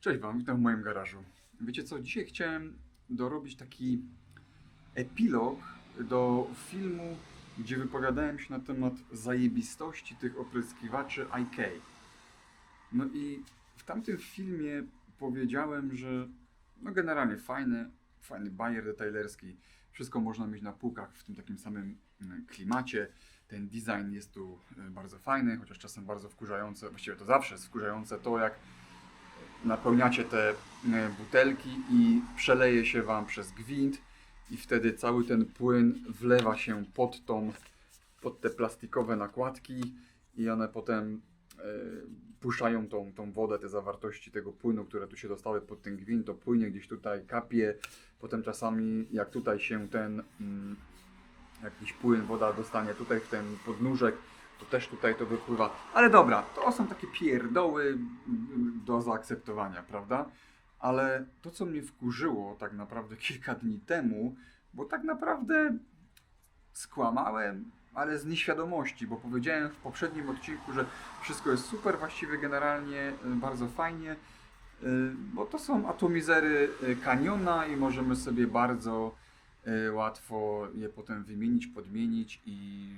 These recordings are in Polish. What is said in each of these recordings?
Cześć Wam, witam w moim garażu. Wiecie co, dzisiaj chciałem dorobić taki epilog do filmu, gdzie wypowiadałem się na temat zajebistości tych opryskiwaczy IK. No i w tamtym filmie powiedziałem, że no generalnie fajny, fajny bajer detailerski. Wszystko można mieć na półkach w tym takim samym mm, klimacie. Ten design jest tu y, bardzo fajny, chociaż czasem bardzo wkurzające, właściwie to zawsze jest wkurzające to, jak napełniacie te e, butelki i przeleje się Wam przez gwint i wtedy cały ten płyn wlewa się pod tą, pod te plastikowe nakładki i one potem e, puszczają tą, tą wodę, te zawartości tego płynu, które tu się dostały pod ten gwint, to płynie gdzieś tutaj, kapie, potem czasami jak tutaj się ten mm, jakiś płyn, woda dostanie tutaj w ten podnóżek, to też tutaj to wypływa. Ale dobra, to są takie pierdoły do zaakceptowania, prawda? Ale to, co mnie wkurzyło tak naprawdę kilka dni temu, bo tak naprawdę skłamałem, ale z nieświadomości, bo powiedziałem w poprzednim odcinku, że wszystko jest super, właściwie generalnie y, bardzo fajnie, y, bo to są atomizery y, Caniona i możemy sobie bardzo łatwo je potem wymienić, podmienić i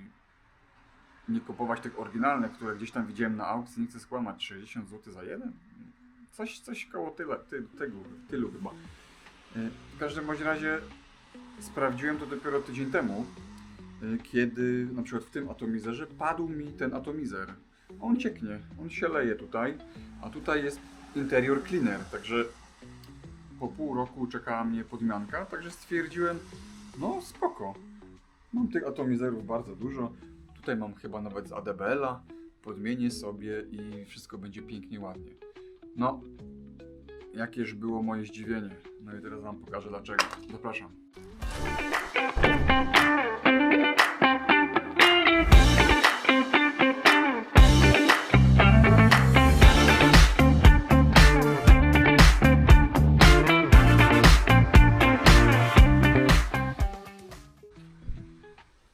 nie kupować tych oryginalnych, które gdzieś tam widziałem na aukcji, nie chcę skłamać, 60 zł za jeden? Coś, coś koło tyle, ty, tego, tylu chyba. Y, W każdym bądź razie sprawdziłem to dopiero tydzień temu, y, kiedy na przykład w tym atomizerze padł mi ten atomizer. On cieknie, on się leje tutaj, a tutaj jest interior cleaner, także po pół roku czekała mnie podmianka, także stwierdziłem, no spoko. Mam tych atomizerów bardzo dużo. Tutaj mam chyba nawet z ADBL-a. Podmienię sobie i wszystko będzie pięknie, ładnie. No, jakież było moje zdziwienie. No i teraz Wam pokażę dlaczego. Zapraszam.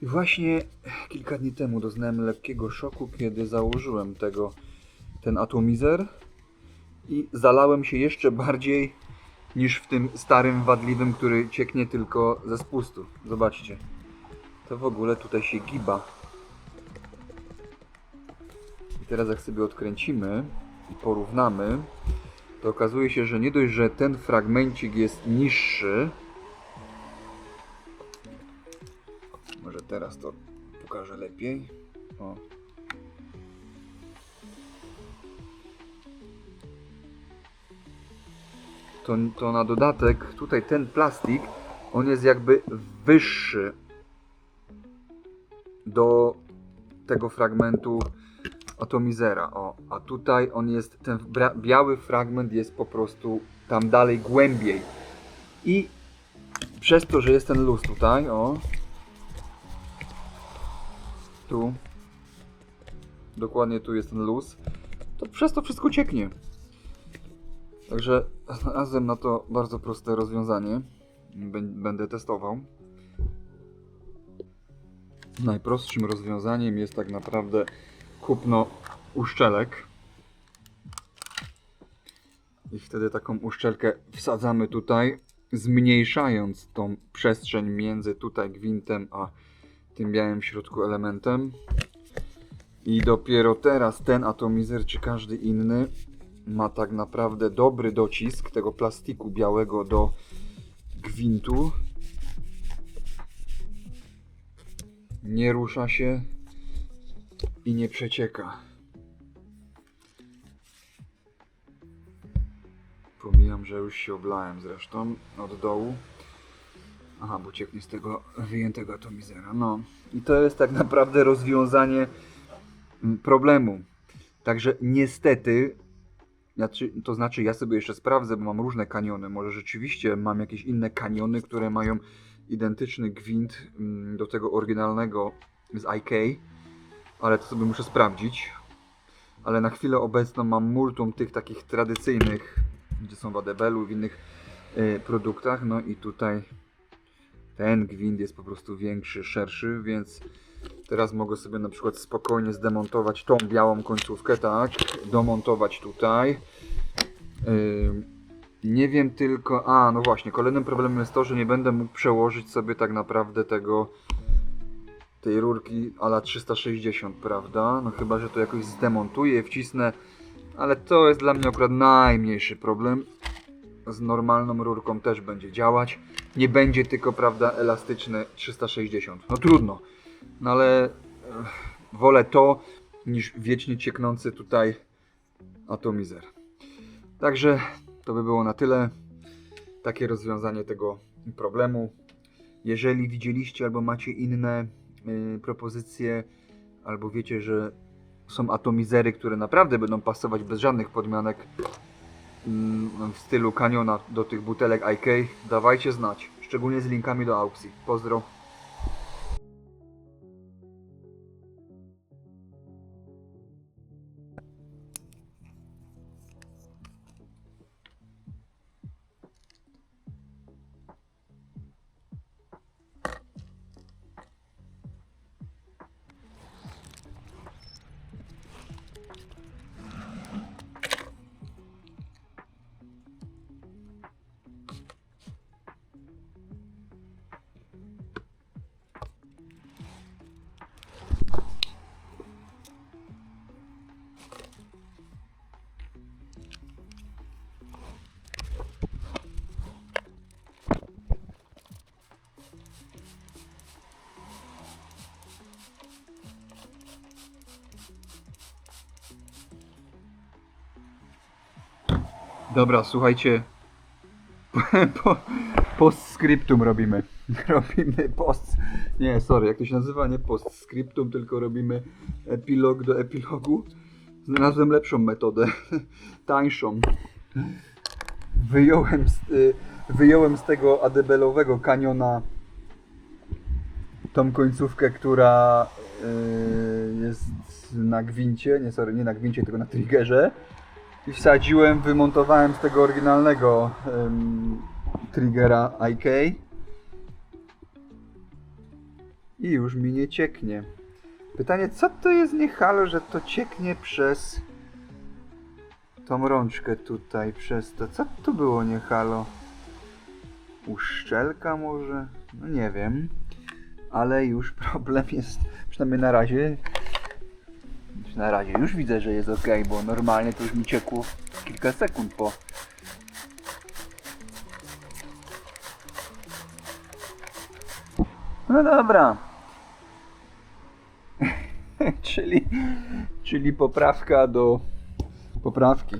I właśnie kilka dni temu doznałem lekkiego szoku, kiedy założyłem tego, ten atomizer i zalałem się jeszcze bardziej niż w tym starym wadliwym, który cieknie tylko ze spustu. Zobaczcie. To w ogóle tutaj się giba. I teraz jak sobie odkręcimy i porównamy, to okazuje się, że nie dość, że ten fragmencik jest niższy, Może teraz to pokażę lepiej. O. To, to na dodatek, tutaj ten plastik, on jest jakby wyższy do tego fragmentu atomizera. O, a tutaj on jest, ten biały fragment jest po prostu tam dalej głębiej. I przez to, że jest ten luz tutaj, o, tu, dokładnie tu jest ten luz, to przez to wszystko cieknie. Także znalazłem na to bardzo proste rozwiązanie. Bę- Będę testował. Najprostszym rozwiązaniem jest tak naprawdę kupno uszczelek. I wtedy taką uszczelkę wsadzamy tutaj, zmniejszając tą przestrzeń między tutaj gwintem a tym białym w środku elementem. I dopiero teraz ten atomizer, czy każdy inny, ma tak naprawdę dobry docisk tego plastiku białego do gwintu. Nie rusza się i nie przecieka. Pomijam, że już się oblałem zresztą od dołu. Aha, bo cieknie z tego wyjętego atomizera. No i to jest tak naprawdę rozwiązanie mm, problemu. Także niestety, znaczy, to znaczy ja sobie jeszcze sprawdzę, bo mam różne kaniony. Może rzeczywiście mam jakieś inne kaniony, które mają identyczny gwint mm, do tego oryginalnego z IK, ale to sobie muszę sprawdzić. Ale na chwilę obecną mam multum tych takich tradycyjnych, gdzie są w ADBL-u w innych y, produktach. No i tutaj ten gwint jest po prostu większy, szerszy, więc teraz mogę sobie na przykład spokojnie zdemontować tą białą końcówkę, tak, domontować tutaj, Yy, nie wiem tylko. A, no właśnie, kolejnym problemem jest to, że nie będę mógł przełożyć sobie tak naprawdę tego. tej rurki ala 360, prawda? No chyba, że to jakoś zdemontuję, wcisnę. Ale to jest dla mnie akurat najmniejszy problem. Z normalną rurką też będzie działać. Nie będzie tylko, prawda, elastyczny 360. No trudno. No ale eh, wolę to niż wiecznie cieknący tutaj atomizer. Także to by było na tyle. Takie rozwiązanie tego problemu. Jeżeli widzieliście albo macie inne y, propozycje, albo wiecie, że są atomizery, które naprawdę będą pasować bez żadnych podmianek w stylu kaniona do tych butelek IK, dawajcie znać. Szczególnie z linkami do aukcji. Pozdro. Dobra, słuchajcie. Po, postscriptum robimy. Robimy post. Nie, sorry, jak to się nazywa? Nie postscriptum, tylko robimy epilog do epilogu. Znalazłem lepszą metodę. Tańszą. Wyjąłem z, y, wyjąłem z tego adebelowego kaniona tą końcówkę, która y, jest na gwincie. Nie, sorry, nie na gwincie, tylko na triggerze i wsadziłem, wymontowałem z tego oryginalnego em, triggera IK i już mi nie cieknie. Pytanie, co to jest nie halo, że to cieknie przez tą rączkę tutaj, przez to. Co to było nie halo? Uszczelka może? No nie wiem. Ale już problem jest, przynajmniej na razie, na razie już widzę, że jest ok, bo normalnie to już mi ciekło kilka sekund po. No dobra. czyli, czyli poprawka do poprawki.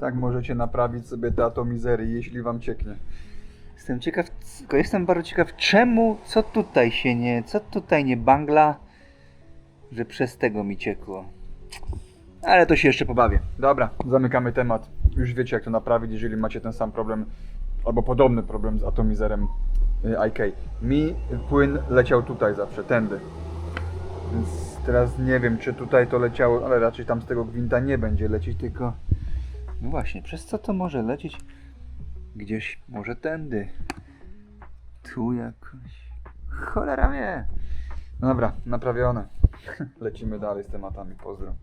Tak możecie naprawić sobie te atomizery, jeśli wam cieknie. Jestem ciekaw, tylko jestem bardzo ciekaw, czemu, co tutaj się nie, co tutaj nie bangla, że przez tego mi ciekło. Ale to się jeszcze pobawię. Dobra, zamykamy temat. Już wiecie jak to naprawić, jeżeli macie ten sam problem albo podobny problem z atomizerem y, IK. Mi płyn leciał tutaj zawsze, tędy. Więc teraz nie wiem, czy tutaj to leciało, ale raczej tam z tego gwinta nie będzie lecieć, tylko... No właśnie, przez co to może lecieć? Gdzieś może tędy. Tu jakoś. Cholera wie. No dobra, naprawione. Lecimy dalej z tematami. Pozdro.